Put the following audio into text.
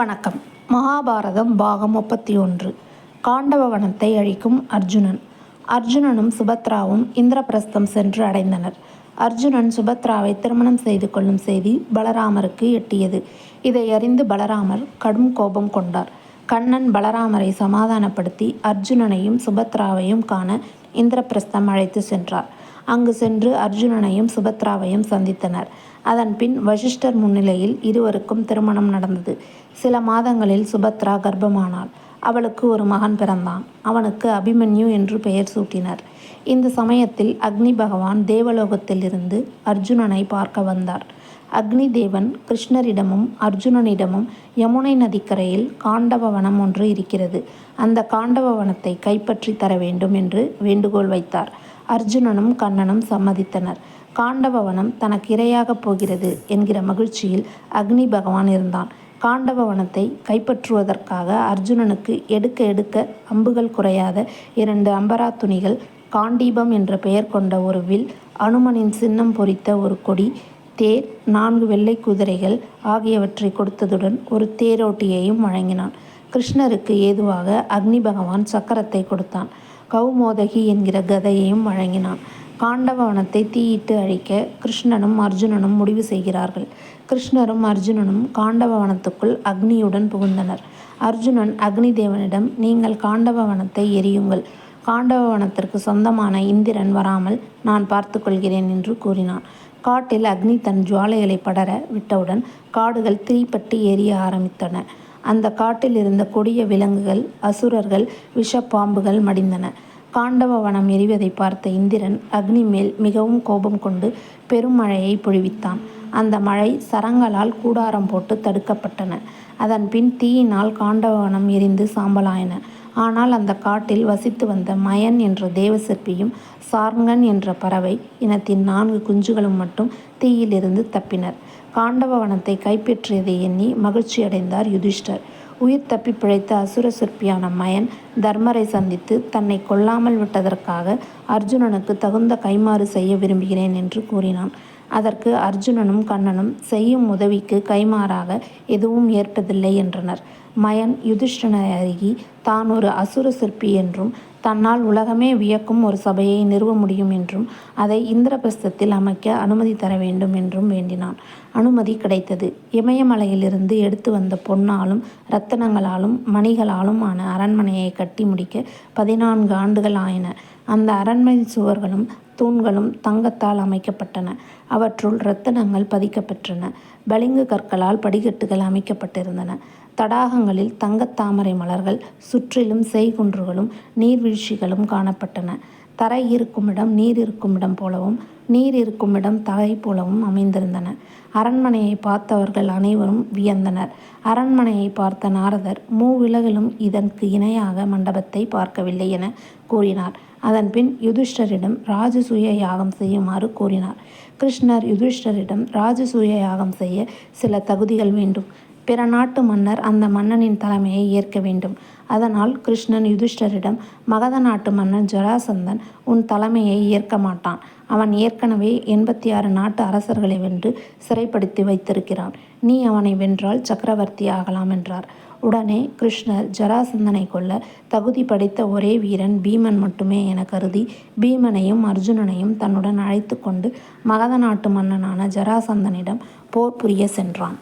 வணக்கம். மகாபாரதம் பாகம் முப்பத்தி ஒன்று காண்டவ வனத்தை அழிக்கும் அர்ஜுனன். அர்ஜுனனும் சுபத்ராவும் இந்திரபிரஸ்தம் சென்று அடைந்தனர். அர்ஜுனன் சுபத்ராவை திருமணம் செய்து கொள்ளும் செய்தி பலராமருக்கு எட்டியது. இதை அறிந்து பலராமர் கடும் கோபம் கொண்டார். கண்ணன் பலராமரை சமாதானப்படுத்தி அர்ஜுனனையும் சுபத்ராவையும் காண இந்திரபிரஸ்தம் அழைத்து சென்றார். அங்கு சென்று அர்ஜுனனையும் சுபத்ராவையும் சந்தித்தனர். அதன் பின் வசிஷ்டர் முன்னிலையில் இருவருக்கும் திருமணம் நடந்தது. சில மாதங்களில் சுபத்ரா கர்ப்பமானாள். அவளுக்கு ஒரு மகன் பிறந்தான். அவனுக்கு அபிமன்யு என்று பெயர் சூட்டினர். இந்த சமயத்தில் அக்னி பகவான் தேவலோகத்திலிருந்து அர்ஜுனனை பார்க்க வந்தார். அக்னி தேவன் கிருஷ்ணரிடமும் அர்ஜுனனிடமும் யமுனை நதிக்கரையில் காண்டவ வனம் ஒன்று இருக்கிறது. அந்த காண்டவ வனத்தை கைப்பற்றி தர வேண்டும் என்று வேண்டுகோள் வைத்தார். அர்ஜுனனும் கண்ணனும் சம்மதித்தனர். காண்டபவனம் தனக்கு இரையாகப் போகிறது என்கிற மகிழ்ச்சியில் அக்னி பகவான் இருந்தான். காண்டபவனத்தை கைப்பற்றுவதற்காக அர்ஜுனனுக்கு எடுக்க எடுக்க அம்புகள் குறையாத இரண்டு அம்பரா துணிகள் காண்டீபம் என்ற பெயர் கொண்ட ஒரு வில் அனுமனின் சின்னம் பொறித்த ஒரு கொடி தேர் நான்கு வெள்ளை குதிரைகள் ஆகியவற்றை கொடுத்ததுடன் ஒரு தேரோட்டியையும் வழங்கினான். கிருஷ்ணருக்கு ஏதுவாக அக்னி பகவான் சக்கரத்தை கொடுத்தான். கௌமோதகி என்கிற கதையையும் வழங்கினான். காண்டவவனத்தை தீயிட்டு அழிக்க கிருஷ்ணனும் அர்ஜுனனும் முடிவு செய்கிறார்கள். கிருஷ்ணரும் அர்ஜுனனும் காண்டவவனத்துக்குள் அக்னியுடன் புகுந்தனர். அர்ஜுனன் அக்னி தேவனிடம் நீங்கள் காண்டவவனத்தை எரியுங்கள். காண்டவவனத்திற்கு சொந்தமான இந்திரன் வராமல் நான் பார்த்து கொள்கிறேன் என்று கூறினான். காட்டில் அக்னி தன் ஜுவாலைகளை படர விட்டவுடன் காடுகள் தீப்பட்டு எரிய ஆரம்பித்தன. அந்த காட்டில் இருந்த கொடிய விலங்குகள் அசுரர்கள் விஷப்பாம்புகள் மடிந்தன. காண்டவ வனம் எரிவதை பார்த்த இந்திரன் அக்னி மேல் மிகவும் கோபம் கொண்டு பெரும் மழையை பொழிவித்தான். அந்த மழை சரங்களால் கூடாரம் போட்டு தடுக்கப்பட்டன. அதன் பின் தீயினால் காண்டவனம் எரிந்து சாம்பலாயின. ஆனால் அந்த காட்டில் வசித்து வந்த மயன் என்ற தேவ சிற்பியும் சார்ங்கன் என்ற பறவை இனத்தின் நான்கு குஞ்சுகளும் மட்டும் தீயிலிருந்து தப்பினர். காண்டவ வனத்தை கைப்பற்றியதை எண்ணி மகிழ்ச்சியடைந்தார் யுதிஷ்டர். உயிர் தப்பி பிழைத்த அசுர சிற்பியான மயன் தர்மரை சந்தித்து தன்னை கொல்லாமல் விட்டதற்காக அர்ஜுனனுக்கு தகுந்த கைமாறு செய்ய விரும்புகிறேன் என்று கூறினான். அதற்கு அர்ஜுனனும் கண்ணனும் செய்யும் உதவிக்கு கைமாறாக எதுவும் ஏற்பதில்லை என்றனர். மயன் யுதிஷ்டனை அருகி தான் ஒரு அசுர சிற்பி என்றும் தன்னால் உலகமே வியக்கும் ஒரு சபையை நிறுவ முடியும் என்றும் அதை இந்திரபிரஸ்தத்தில் அமைக்க அனுமதி தர வேண்டும் என்றும் வேண்டினான். அனுமதி கிடைத்தது. இமயமலையிலிருந்து எடுத்து வந்த பொன்னாலும் இரத்தனங்களாலும் மணிகளாலும் ஆன அரண்மனையை கட்டி முடிக்க பதினான்கு ஆண்டுகள் ஆயின. அந்த அரண்மனை சுவர்களும் தூண்களும் தங்கத்தால் அமைக்கப்பட்டன. அவற்றுள் இரத்தனங்கள் பதிக்கப்பெற்றன. பளிங்கு கற்களால் படிக்கட்டுகள் அமைக்கப்பட்டிருந்தன. தடாகங்களில் தங்கத்தாமரை மலர்கள் சுற்றிலும் செய்குன்றுகளும் நீர்வீழ்ச்சிகளும் காணப்பட்டன. தரை இருக்குமிடம் நீர் இருக்குமிடம் போலவும் நீர் இருக்குமிடம் தலை போலவும் அமைந்திருந்தன. அரண்மனையை பார்த்தவர்கள் அனைவரும் வியந்தனர். அரண்மனையை பார்த்த நாரதர் மூவிலகிலும் இதற்கு இணையாக மண்டபத்தை பார்க்கவில்லை என கூறினார். அதன்பின் யுதிஷ்டரிடம் ராஜசூய யாகம் செய்யுமாறு கூறினார். கிருஷ்ணர் யுதிஷ்டரிடம் ராஜசூய யாகம் செய்ய சில தகுதிகள் வேண்டும். பிற நாட்டு மன்னர் அந்த மன்னனின் தலைமையை ஏற்க வேண்டும். அதனால் கிருஷ்ணன் யுதிஷ்டரிடம் மகத நாட்டு மன்னன் ஜராசந்தன் உன் தலைமையை ஏற்க மாட்டான். அவன் ஏற்கனவே எண்பத்தி ஆறு நாட்டு அரசர்களை வென்று சிறைப்படுத்தி வைத்திருக்கிறான். நீ அவனை வென்றால் சக்கரவர்த்தி ஆகலாம் என்றார். உடனே கிருஷ்ணர் ஜராசந்தனை கொல்ல தகுதி படைத்த ஒரே வீரன் பீமன் மட்டுமே என கருதி பீமனையும் அர்ஜுனனையும் தன்னுடன் அழைத்து கொண்டு மகத நாட்டு மன்னனான ஜராசந்தனிடம் போர் புரிய சென்றான்.